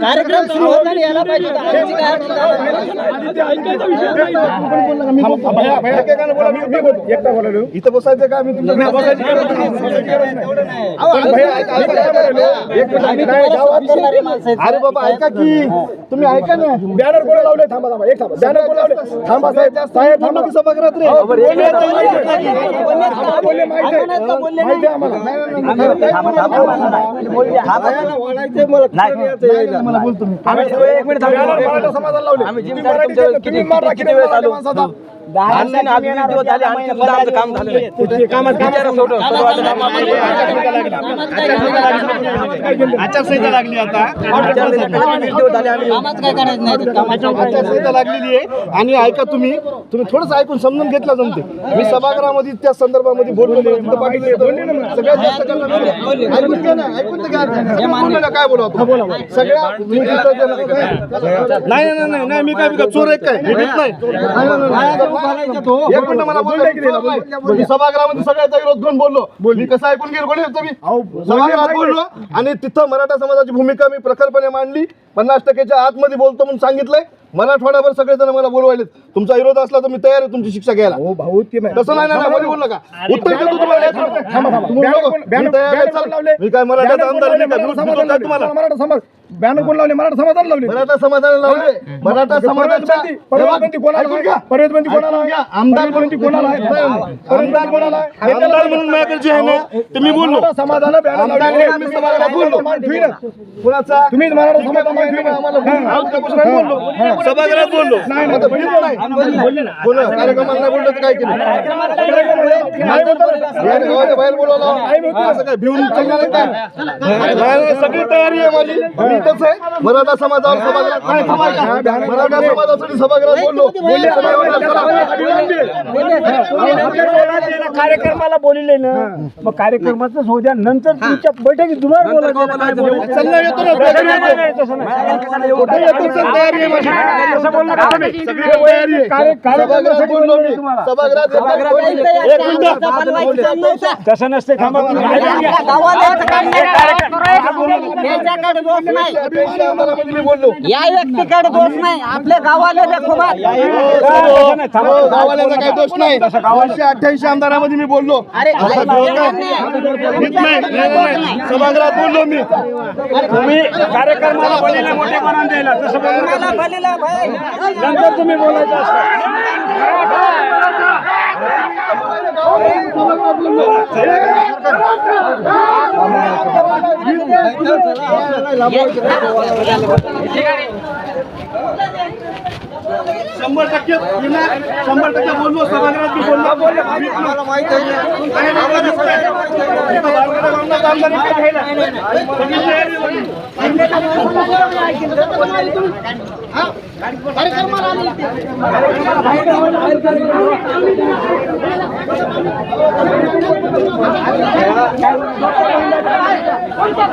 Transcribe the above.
कार्यक्रम सुरू होताना यायला पाहिजे होता. इथं बसायचं का? मी तुमच्या अरे बाबा ऐका की तुम्ही ऐका ना. बॅनर कोण लावले? थांबा थांबा एक थांबा. बॅनर कोण लावले? थांबा साहेब. साहेब थांबा. की सभागृहात रे बोलले आता माहिती आहे. बोलले माहिती आहे. माहिती तुम्ही तुम्ही नाही कामाचं काय करायचं नाही तर कामाच्या आचारसंहिता लागलेली आहे. आणि ऐका तुम्ही तुम्ही थोडंसं ऐकून समजून घेतलं जमते. मी सभागृहामध्ये त्या संदर्भामध्ये बोललो नाही. तिथं. सगळ्यात जास्त. ऐकून घ्या ना ऐकून तर घ्या. बोललो ना, काय सगळ्या मी तिथं गेलो. नाही नाही नाही नाही मी काय मी काय चोर आहे काय? मी भीत नाही. नाही, नाही, नाही. एक मिनिट मला. मी सभागृहामध्ये सगळ्याचा विरोध करून बोललो. मी कसं ऐकून गेलो कोणी सभागृहात बोललो आणि तिथं मराठा समाजाची भूमिका मी प्रखरपणे मांडली. पन्नास टक्क्याच्या आतमध्ये बोलतो म्हणून सांगितलंय. मराठवाड्याभर सगळेजण मला बोलवायले तुमचा विरोध असला तर मी तयार आहे तुमची शिक्षा घ्यायला. भाऊ तसं नाही नाही मध्ये बोलू नका. उत्तर मी काय मराठ्याचा आमदार तुम्हाला? मराठा समाज बॅनर कोण लावले? मराठा समाजाला लावले. मराठा समाजाला लावले. मराठा समाजाच्या पर्वतबंदी कोणाला कोणाला आहे? आमदार पर्वतबंदी कोणाला आहे? आमदार कोणाला आहे? आमदार म्हणून माझ्याकडे जे आहे? ना ते मी बोललो. मराठा समाजाला बॅनर आमदार लावले म्हणून समाजाला बोललो. मान ठेवीनच. कुणाचा तुम्हीच मराठा समाजाला मान ठेवीनच. आम्हाला बोललो. आमच्यापासून नाही बोललो. सभागृहात बोललो. आता भीत नाही. बोला कार्यक्रमाला नाही. बोललो तर काय केलं? नाही बोलतो. बाहेर गावाच्या बाहेर बोलवलं असं काय भिवून चालणार आहे काय? बाहेर सगळी तयारी आहे माझी. मी आहे. मराठा समाजावर सभागृहात. मराठा समाजासाठी सभागृहात बोललो. कार्यक्रमाला बोलले ना. मग कार्यक्रमाचं होऊ द्या नंतर तुमच्या बैठकीत दुबार बोलायचं तसं नसते थांबा नाही. बोललो. या व्यक्तीकडे दोष नाही. आपल्या गावाला गावाल्याचा काही दोष नाही. गावाच्या अठ्ठ्याऐंशी आमदारामध्ये मी बोललो. बोललो. सभागृहात बोललो मी. तुम्ही कार्यक्रमाला बोललेला मोठेपणा द्यायला. तसं. बलीला. नंतर तुम्ही बोलायचं असतं. शंभर टक्के शंभर टक्के बोललो सभागृहात मी बोललो. बोललो माहिती